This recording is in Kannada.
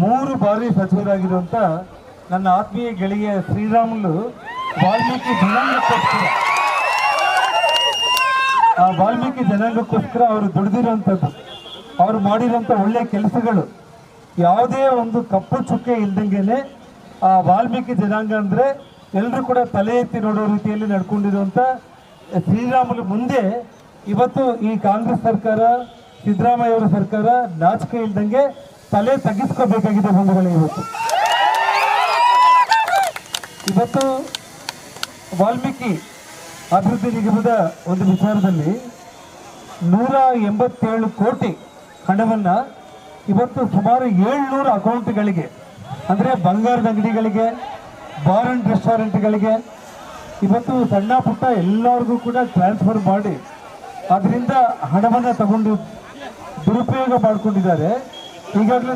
ಮೂರು ಬಾರಿ ಸಚಿವರಾಗಿರುವಂತ ನನ್ನ ಆತ್ಮೀಯ ಗೆಳೆಯ ಶ್ರೀರಾಮುಲು ವಾಲ್ಮೀಕಿ ಜನಾಂಗಕ್ಕೋಸ್ಕರ. ಆ ವಾಲ್ಮೀಕಿ ಜನಾಂಗಕ್ಕೋಸ್ಕರ ಅವರು ದುಡಿದಿರುವಂಥದ್ದು, ಅವರು ಮಾಡಿರುವಂಥ ಒಳ್ಳೆಯ ಕೆಲಸಗಳು. ಯಾವುದೇ ಒಂದು ಕಪ್ಪು ಚುಕ್ಕೆ ಇಲ್ದಂಗೆ ಆ ವಾಲ್ಮೀಕಿ ಜನಾಂಗ ಅಂದರೆ ಎಲ್ಲರೂ ಕೂಡ ತಲೆ ಎತ್ತಿ ನೋಡೋ ರೀತಿಯಲ್ಲಿ ನಡ್ಕೊಂಡಿರುವಂಥ ಶ್ರೀರಾಮುಲು ಮುಂದೆ ಇವತ್ತು ಈ ಕಾಂಗ್ರೆಸ್ ಸರ್ಕಾರ, ಸಿದ್ದರಾಮಯ್ಯ ಅವರ ಸರ್ಕಾರ ನಾಚಿಕೆ ಇಲ್ದಂಗೆ ತಲೆ ತಗ್ಗಿಸ್ಕೋಬೇಕಾಗಿದೆ ಬಂಧುಗಳೇ ಇವತ್ತು. ಇವತ್ತು ವಾಲ್ಮೀಕಿ ಅಭಿವೃದ್ಧಿ ನಿಗಮದ ಒಂದು ವಿಚಾರದಲ್ಲಿ ನೂರ ಎಂಬತ್ತೇಳು ಕೋಟಿ ಹಣವನ್ನು ಇವತ್ತು ಸುಮಾರು ಏಳ್ನೂರು ಅಕೌಂಟ್ಗಳಿಗೆ, ಅಂದರೆ ಬಂಗಾರದ ಅಂಗಡಿಗಳಿಗೆ, ಬಾರ್ ಅಂಡ್ ರೆಸ್ಟೋರೆಂಟ್ಗಳಿಗೆ, ಇವತ್ತು ಸಣ್ಣ ಪುಟ್ಟ ಎಲ್ಲರಿಗೂ ಕೂಡ ಟ್ರಾನ್ಸ್ಫರ್ ಮಾಡಿ, ಅದರಿಂದ ಹಣವನ್ನು ತಗೊಂಡು ದುರುಪಯೋಗ ಮಾಡಿಕೊಂಡಿದ್ದಾರೆ. 你看